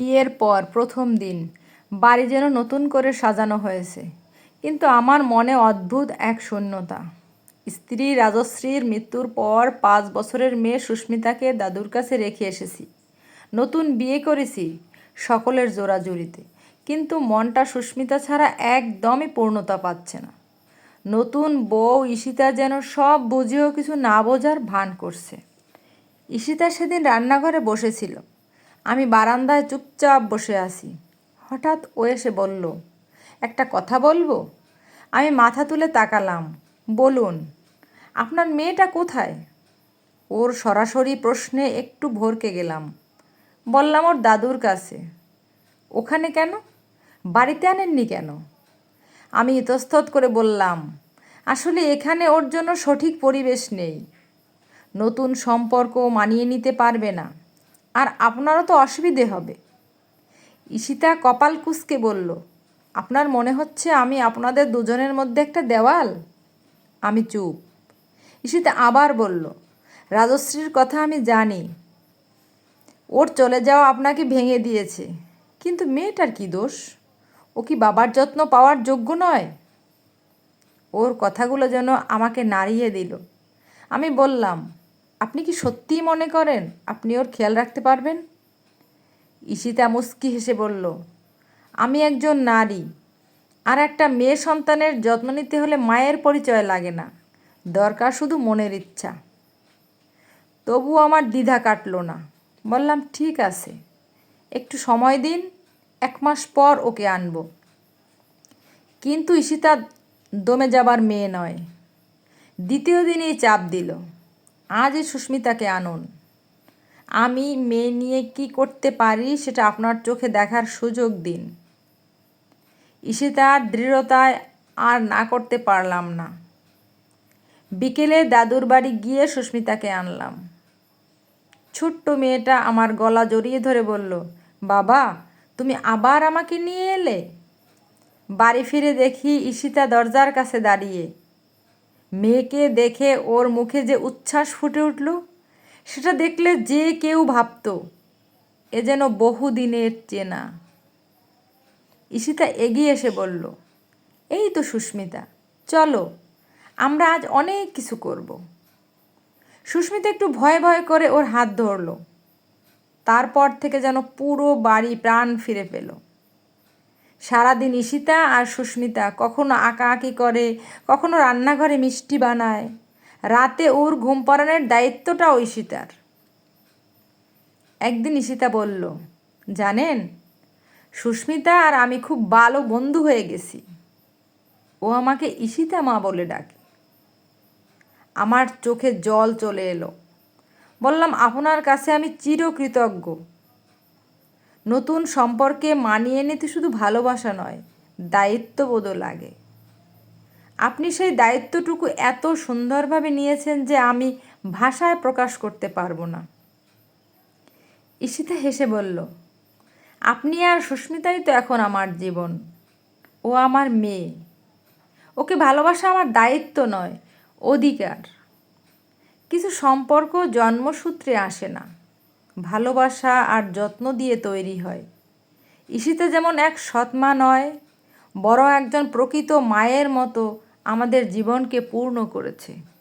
বিয়ের পর প্রথম দিন। বাড়ি যেন নতুন করে সাজানো হয়েছে। কিন্তু আমার মনে অদ্ভুত এক শূন্যতা। স্ত্রী রাজশ্রীর মৃত্যুর পর পাঁচ বছরের মেয়ে সুস্মিতাকে দাদুর কাছে রেখে এসেছি। নতুন বিয়ে করেছি সকলের জোড়াজুড়িতে। কিন্তু মনটা সুস্মিতা ছাড়া একদমই পূর্ণতা পাচ্ছে না। নতুন বউ ঈশিতা যেন সব বুঝেও কিছু না বোঝার ভান করছে। ঈশিতা সেদিন রান্নাঘরে বসেছিল। আমি বারান্দায় চুপচাপ বসে আছি। হঠাৎ ও এসে বলল, একটা কথা বলব? আমি মাথা তুলে তাকালাম। বলুন, আপনার মেয়েটা কোথায়? ওর সরাসরি প্রশ্নে একটু ভরকে গেলাম। বললাম, ওর দাদুর কাছে। ওখানে কেন? বাড়িতে আনেননি কেন? আমি ইতস্তত করে বললাম, আসলে এখানে ওর জন্য সঠিক পরিবেশ নেই। নতুন সম্পর্ক মানিয়ে নিতে পারবে না। আর আপনারও তো অসুবিধে হবে। ঈশিতা কপাল কুঁচকে বলল, আপনার মনে হচ্ছে আমি আপনাদের দুজনের মধ্যে একটা দেওয়াল? আমি চুপ। ঈশিতা আবার বলল, রাজশ্রীর কথা আমি জানি। ওর চলে যাওয়া আপনাকে ভেঙে দিয়েছে। কিন্তু মেয়েটার কি দোষ? ও কি বাবার যত্ন পাওয়ার যোগ্য নয়? ওর কথাগুলো যেন আমাকে নাড়িয়ে দিল। আমি বললাম আপনি কি সত্যিই মনে করেন আপনি ওর খেয়াল রাখতে পারবেন? ঈশিতা মুস্কি হেসে বলল, আমি একজন নারী। আর একটা মেয়ে সন্তানের যত্ন নিতে হলে মায়ের পরিচয় লাগে না। দরকার শুধু মনের ইচ্ছা। তবু আমার দ্বিধা কাটলো না। বললাম, ঠিক আছে। একটু সময় দিন, এক মাস পর ওকে আনব। কিন্তু ঈশিতা দমে যাবার মেয়ে নয়। দ্বিতীয় দিনেই চাপ দিল। আজই সুস্মিতাকে আনুন। আমি মেয়ে নিয়ে কি করতে পারি সেটা আপনার চোখে দেখার সুযোগ দিন। ঈশিতার দৃঢ়তায় আর না করতে পারলাম না। বিকেলে দাদুর বাড়ি গিয়ে সুস্মিতাকে আনলাম। ছোট্ট মেয়েটা আমার গলা জড়িয়ে ধরে বলল, বাবা, তুমি আবার আমাকে নিয়ে এলে? বাড়ি ফিরে দেখি ঈশিতা দরজার কাছে দাঁড়িয়ে মেয়েকে দেখে ওর মুখে যে উচ্ছ্বাস ফুটে উঠল, সেটা দেখলে যে কেউ ভাবত, এ যেন বহুদিনের চেনা। ঈশিতা এগিয়ে এসে বলল, এই তো সুস্মিতা, চলো, আমরা আজ অনেক কিছু করব। সুস্মিতা একটু ভয় ভয় করে ওর হাত ধরল, তারপর থেকে যেন পুরো বাড়ি প্রাণ ফিরে পেল। সারাদিন ঈশিতা আর সুস্মিতা কখনো আঁকাআঁকি করে, কখনো রান্নাঘরে মিষ্টি বানায়। রাতে ওর ঘুম পাড়ানোর দায়িত্বটাও ঈশিতার। একদিন ঈশিতা বলল, জানেন, সুস্মিতা আর আমি খুব ভালো বন্ধু হয়ে গেছি। ও আমাকে ঈশিতা মা বলে ডাকে। আমার চোখে জল চলে এলো। বললাম, আপনার কাছে আমি চিরকৃতজ্ঞ। নতুন সম্পর্কে মানিয়ে নিতে শুধু ভালোবাসা নয়, দায়িত্ববোধও লাগে। আপনি সেই দায়িত্বটুকু এত সুন্দরভাবে নিয়েছেন যে আমি ভাষায় প্রকাশ করতে পারব না। ঈশিতা হেসে বলল, আপনি আর সুস্মিতাই তো এখন আমার জীবন। ও আমার মেয়ে। ওকে ভালোবাসা আমার দায়িত্ব নয়, অধিকার। কিছু সম্পর্ক জন্মসূত্রে আসে না। ভালোবাসা আর যত্ন দিয়ে তৈরি হয়। ঈশিতা যেমন এক সৎমা নয়, বড় একজন প্রকৃত মায়ের মতো আমাদের জীবনকে পূর্ণ করেছে।